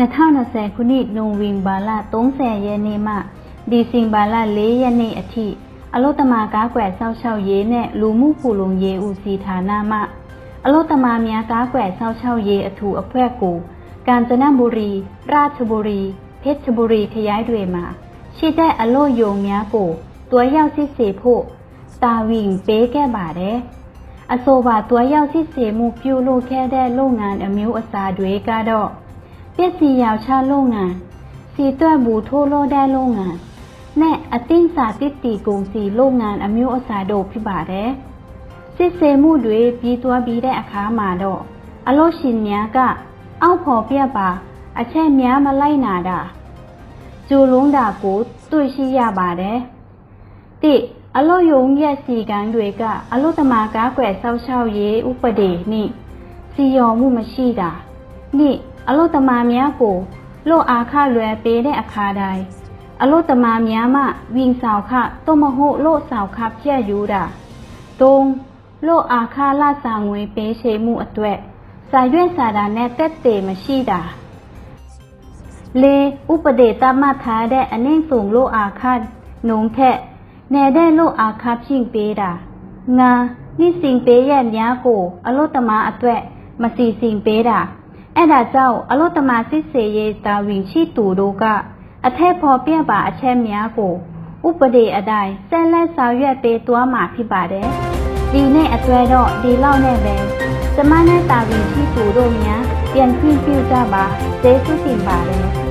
2020ခုနှစ်နိုဝင်ဘာလ30ရက်နေ့မှဒီဇင်ဘာလ4ရက်နေ့အထိအလုတ္တမကားကွယ်ဆောက်ရှောက်ရေးနဲ့လူမှုဖူလုံရေးဦးစီးဌာနမှ အလုတ္တမများကားကွယ်ဆောက်ရှောက်ရေးအထူးအဖွဲ့ကိုကမ်ချနဘူရီရာချဘူရီဖေချဘူရီခရိုင်တွေမှာရှိတဲ့အလို့ယုံများကိုတွဲရောက်စစ်ဆေးဖို့တာဝန်ပေးခဲ့ပါတယ်။အဆိုပါတွဲရောက်စစ်ဆေးမှုပြုလုပ်ခဲ့တဲ့လုပ်ငန်းအမျိုးအစားတွေကတော့ ပစ္စည်းရောင်ချလုပ်ငန်းစီတွက်ဘူးထိုးလို့တဲ့လုပ်ငန်းနဲ့အတင်းစာတစ်တီကုန်စီလုပ်ငန်းအမျိုးအစားတို့ဖြစ်ပါတယ်။စစ်ဆေးမှုတွေပြီးသွားပြီးတဲ့အခါမှာတော့အလို့ရှင်များက အောက်ဖော်ပြပါအချက်များမလိုက်နာတာကျူလုံးတာကိုတွေ့ရှိရပါတယ်။တိအလို့ယုံရဲ့စီကံတွေကအလို့တမာကားကွယ်ဆောက်ရှောက်ရေးဥပဒေနှင့်စီယော်မှုမရှိတာနှင့် အလုတ္တမများကိုလို့အာခလွယ်ပေးတဲ့အခါတိုင်းအလုတ္တမများမှဝင်ဆောင်ခသို့မဟုတ်လို့ဆောင်ခပြည့်ယူတာတုံးလို့အာခလဆောင်ငွေပေးချေမှုအတွက်စာရွက်စာတမ်းနဲ့တက်တည်မရှိတာလေဥပဒေတမတ်ထားတဲ့အနှင်းစုံလို့အာခနှုံထက်နေတဲ့လို့အာခဖြင့်ပေးတာငါနိစင်ပေးရဲ့များကို အလုတ္တမအတွက် မစီစဉ်ပေးတာ အဲ့ဒါကြောင့်အလို့တမစစ်စေရေးတာဝန်ရှိသူတို့ကအထက်ဖော်ပြပါအချက်များကိုဥပဒေအတိုင်းဆက်လက်ဆောင်ရွက်ပေးသွားမှာဖြစ်ပါတယ်။ဒီနေ့အတွဲတော့ဒီလောက်နဲ့ပဲကျမနဲ့တာဝန်ရှိသူတို့များပြန်ပြည့်ပြကြပါကျေးဇူးတင်ပါတယ်။